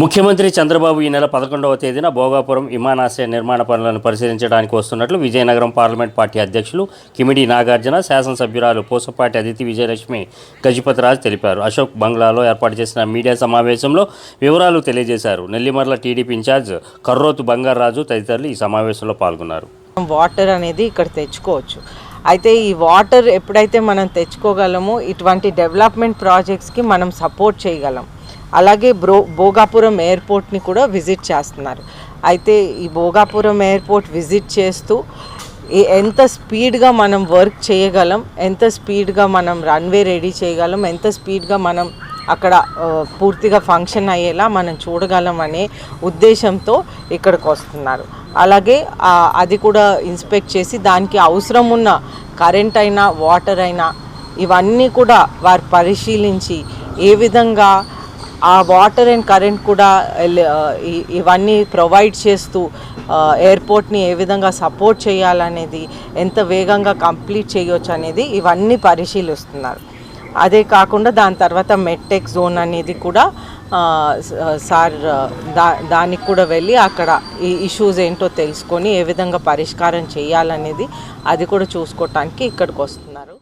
ముఖ్యమంత్రి చంద్రబాబు ఈ నెల పదకొండవ తేదీన భోగాపురం విమానాశ్రయ నిర్మాణ పనులను పరిశీలించడానికి వస్తున్నట్లు విజయనగరం పార్లమెంట్ పార్టీ అధ్యక్షులు కిమిడి నాగార్జున శాసనసభ్యురాలు పూసపాటి అదితి విజయలక్ష్మి గజపతిరాజు తెలిపారు. అశోక్ బంగ్లాలో ఏర్పాటు చేసిన మీడియా సమావేశంలో వివరాలు తెలియజేశారు. నెల్లిమర్ల టీడీపీ ఇన్ఛార్జ్ కర్రోతు బంగారాజు తదితరులు ఈ సమావేశంలో పాల్గొన్నారు. వాటర్ అనేది ఇక్కడ తెచ్చుకోవచ్చు. అయితే ఈ వాటర్ ఎప్పుడైతే మనం తెచ్చుకోగలమో ఇటువంటి డెవలప్మెంట్ ప్రాజెక్ట్స్కి మనం సపోర్ట్ చేయగలం. అలాగే బ్రో భోగాపురం ఎయిర్పోర్ట్ని కూడా విజిట్ చేస్తున్నారు. అయితే ఈ భోగాపురం ఎయిర్పోర్ట్ విజిట్ చేస్తూ ఏ- ఎంత స్పీడ్గా మనం వర్క్ చేయగలం ఎంత స్పీడ్గా మనం రన్వే రెడీ చేయగలం ఎంత స్పీడ్గా మనం అక్కడ పూర్తిగా ఫంక్షన్ అయ్యేలా మనం చూడగలం అనే ఉద్దేశంతో ఇక్కడికి వస్తున్నారు. అలాగే అది కూడా ఇన్స్పెక్ట్ చేసి దానికి అవసరం ఉన్న కరెంట్ అయినా వాటర్ అయినా ఇవన్నీ కూడా వారు పరిశీలించి ఏ విధంగా ఆ వాటర్ అండ్ కరెంట్ కూడా ఇవన్నీ ప్రొవైడ్ చేస్తూ ఎయిర్పోర్ట్ని ఏ విధంగా సపోర్ట్ చేయాలనేది ఎంత వేగంగా కంప్లీట్ చేయొచ్చు అనేది ఇవన్నీ పరిశీలిస్తున్నారు. అదే కాకుండా దాని తర్వాత మెట్టెక్ జోన్ అనేది కూడా సార్ దా దానికి కూడా వెళ్ళి అక్కడ ఈ ఇష్యూస్ ఏంటో తెలుసుకొని ఏ విధంగా పరిష్కారం చేయాలనేది అది కూడా చూసుకోవటానికి ఇక్కడికి వస్తున్నారు.